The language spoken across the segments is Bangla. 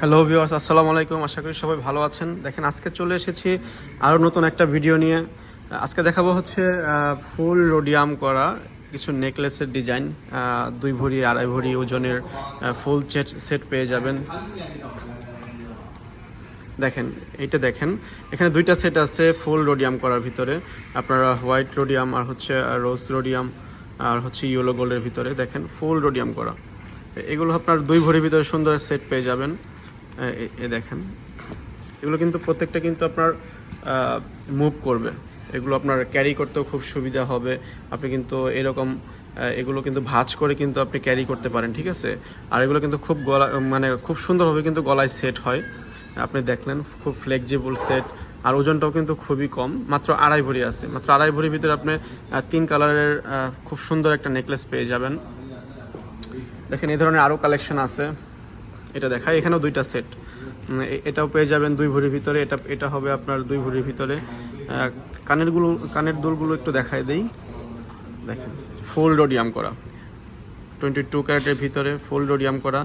হ্যালো ভিউয়ার্স আসসালামু আলাইকুম। আশা করি সবাই ভালো আছেন। দেখেন, আজকে চলে এসেছি আরও নতুন একটা ভিডিও নিয়ে। আজকে দেখাবো হচ্ছে ফুল রোডিয়াম করা কিছু নেকলেসের ডিজাইন দুই ভরি, আড়াই ভরি ওজনের ফুল সেট সেট পেয়ে যাবেন। দেখেন, এইটা দেখেন। এখানে দুইটা সেট আছে ফুল রোডিয়াম করার ভিতরে। আপনারা হোয়াইট রোডিয়াম আর হচ্ছে রোজ রোডিয়াম আর হচ্ছে ইয়েলো গোল্ডের ভিতরে। দেখেন, ফুল রোডিয়াম করা। এগুলো আপনার দুই ভরির ভিতরে সুন্দর সেট পেয়ে যাবেন। এ- দেখেন। এগুলো কিন্তু প্রত্যেকটা কিন্তু আপনার মুভ করবে। এগুলো আপনার ক্যারি করতেও খুব সুবিধা হবে। আপনি কিন্তু এরকম এগুলো কিন্তু ভাঁজ করে কিন্তু আপনি ক্যারি করতে পারেন, ঠিক আছে? আর এগুলো কিন্তু খুব গলা মানে খুব সুন্দরভাবে কিন্তু গলায় সেট হয়। আপনি দেখলেন, খুব ফ্লেক্সিবল সেট আর ওজনটাও কিন্তু খুবই কম, মাত্র আড়াই ভরি আছে। মাত্র আড়াই ভরির ভিতরে আপনি তিন কালারের খুব সুন্দর একটা নেকলেস পেয়ে যাবেন। দেখেন, এই ধরনের আরও কালেকশন আছে। এটা দেখায় এখানেও দুইটা সেট এটাও পেয়ে যাবেন দুই ভরির ভিতরে। এটা এটা হবে আপনার দুই ভরির ভিতরে। কানেরগুলো কানের দুলগুলো একটু দেখায় দেই। দেখেন ফুল রোডিয়াম করা। টোয়েন্টি টু ক্যারেটের ভিতরে ফুল রোডিয়াম করা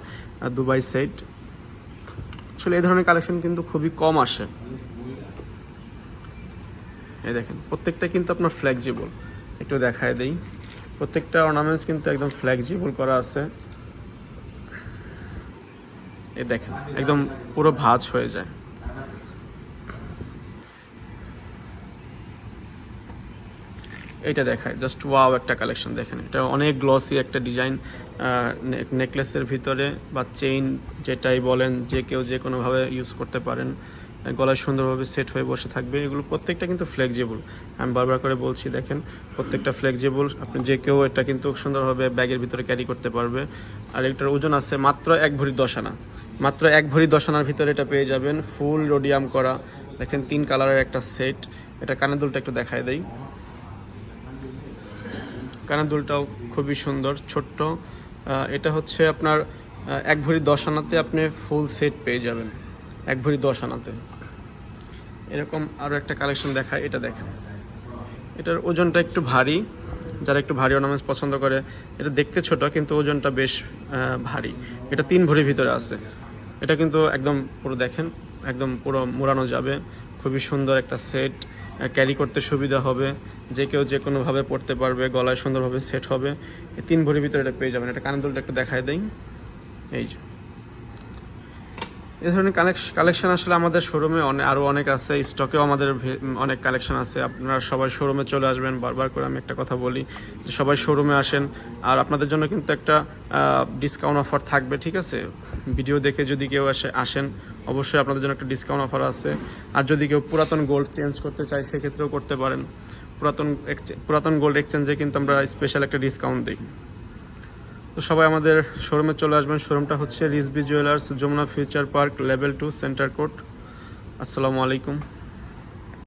দুবাই সেট আসলে এই ধরনের কালেকশন কিন্তু খুবই কম আসে। এই দেখেন, প্রত্যেকটা কিন্তু আপনার ফ্লেক্সিবল একটু দেখায় দেই। প্রত্যেকটা অর্নামেন্টস কিন্তু একদম ফ্লেক্সিবল করা আছে। এই দেখেন, একদম পুরো ভাজ হয়ে যায়। এটা দেখায় জাস্ট ওয়াও একটা কালেকশন দেখেন। এটা অনেক গ্লসি একটা ডিজাইন নেকলেসের ভিতরে বা চেইন যেটাই বলেন, যে কেউ যে কোনোভাবে ইউজ করতে পারেন গলায় সুন্দরভাবে সেট হয়ে বসে থাকবে। এগুলো প্রত্যেকটা কিন্তু ফ্লেক্সিবল আমি বারবার করে বলছি, দেখেন, প্রত্যেকটা ফ্লেক্সিবল আপনি যে কেউ এটা কিন্তু সুন্দরভাবে ব্যাগের ভিতরে ক্যারি করতে পারবে। আর এটার ওজন আছে মাত্র এক ভরি দশ আনা। মাত্র এক ভরি দশ আনার ভিতরে এটা পেয়ে যাবেন। ফুল রোডিয়াম করা। দেখেন, তিন কালারের একটা সেট এটা কানের দুলটা একটু দেখায় দেই। কানের দুলটাও খুবই সুন্দর, ছোট্ট। এটা হচ্ছে আপনার এক ভরি দশ আনাতে আপনি ফুল সেট পেয়ে যাবেন। এক ভরি দশ আনাতে এরকম আরও একটা কালেকশন দেখায়, এটা দেখেন। এটার ওজনটা একটু ভারী। যারা একটু ভারী অর্নামেন্টস পছন্দ করে, এটা দেখতে ছোট, কিন্তু ওজনটা বেশ ভারী। এটা তিন ভরির ভিতরে আছে। এটা কিন্তু একদম পুরো দেখেন, একদম পুরো মোড়ানো যাবে। খুবই সুন্দর একটা সেট ক্যারি করতে সুবিধা হবে। যে কেউ যে কোনোভাবে পড়তে পারবে, গলায় সুন্দরভাবে সেট হবে। তিন ভরির ভিতরে এটা পেয়ে যাবেন। এটা কানের দুলটা একটু দেখায় দেয় এই যে। এই ধরনের কালেকশন আসলে আমাদের শোরুমে অনেক আরও অনেক আছে। স্টকেও আমাদের অনেক কালেকশন আছে। আপনারা সবাই শোরুমে চলে আসবেন। বারবার করে আমি একটা কথা বলি যে সবাই শোরুমে আসেন। আর আপনাদের জন্য কিন্তু একটা ডিসকাউন্ট অফার থাকবে, ঠিক আছে? ভিডিও দেখে যদি কেউ আসে, আসেন, অবশ্যই আপনাদের জন্য একটা ডিসকাউন্ট অফার আছে। আর যদি কেউ পুরাতন গোল্ড চেঞ্জ করতে চায়, সেক্ষেত্রেও করতে পারেন। পুরাতন পুরাতন গোল্ড এক্সচেঞ্জে কিন্তু আমরা স্পেশাল একটা ডিসকাউন্ট দিই। তো সবাই আমাদের শোরুমে চলে আসবেন। শোরুমটা হচ্ছে Risbi jewellers, Jamuna future park, level two, centre court. আসসালামু আলাইকুম।